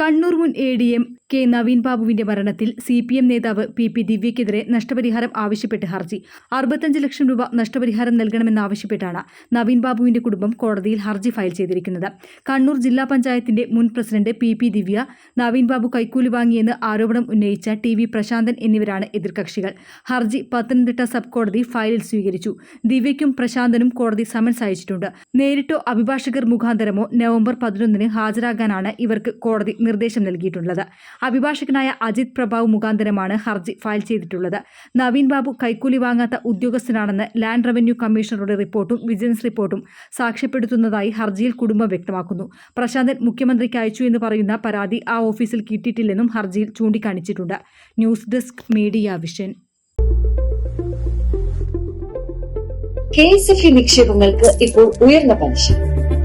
കണ്ണൂർ മുൻ A D M K Naveen ബാബുവിന്റെ മരണത്തിൽ സി പി എം നേതാവ് പി പി ദിവ്യക്കെതിരെ നഷ്ടപരിഹാരം ആവശ്യപ്പെട്ട് ഹർജി. അറുപത്തഞ്ച് ലക്ഷം രൂപ നഷ്ടപരിഹാരം നൽകണമെന്നാവശ്യപ്പെട്ടാണ് നവീൻ ബാബുവിന്റെ കുടുംബം കോടതിയിൽ ഹർജി ഫയൽ ചെയ്തിരിക്കുന്നത്. കണ്ണൂർ ജില്ലാ പഞ്ചായത്തിന്റെ മുൻ president P P Divya Naveen Babu കൈക്കൂലി വാങ്ങിയെന്ന് ആരോപണം ഉന്നയിച്ച ടി വി പ്രശാന്തൻ എന്നിവരാണ് എതിർകക്ഷികൾ. ഹർജി പത്തനംതിട്ട സബ് കോടതി ഫയലിൽ സ്വീകരിച്ചു. ദിവ്യയ്ക്കും പ്രശാന്തനും കോടതി സമൻസ് അയച്ചിട്ടുണ്ട്. നേരിട്ടോ അഭിഭാഷകർ മുഖാന്തരമോ നവംബർ പതിനൊന്നിന് ഹാജരാകാനാണ് ഇവർക്ക് കോടതി നിർദ്ദേശം നൽകിയിട്ടുള്ളത്. അഭിഭാഷകനായ അജിത് പ്രഭാവ് മുഖാന്തരമാണ് ഹർജി ഫയൽ ചെയ്തിട്ടുള്ളത്. നവീൻ ബാബു കൈക്കൂലി വാങ്ങാത്ത ഉദ്യോഗസ്ഥനാണെന്ന് ലാൻഡ് റവന്യൂ കമ്മീഷണറുടെ റിപ്പോർട്ടും വിജിലൻസ് റിപ്പോർട്ടും സാക്ഷ്യപ്പെടുത്തുന്നതായി ഹർജിയിൽ കുടുംബം വ്യക്തമാക്കുന്നു. പ്രശാന്തൻ മുഖ്യമന്ത്രിക്ക് അയച്ചു എന്ന് പറയുന്ന പരാതി ആ ഓഫീസിൽ കിട്ടിയിട്ടില്ലെന്നും ഹർജിയിൽ ചൂണ്ടിക്കാണിച്ചിട്ടുണ്ട്. News desk Media Vision. K S F നിക്ഷേപങ്ങൾക്ക് ഇപ്പോൾ ഉയർന്ന പലിശ.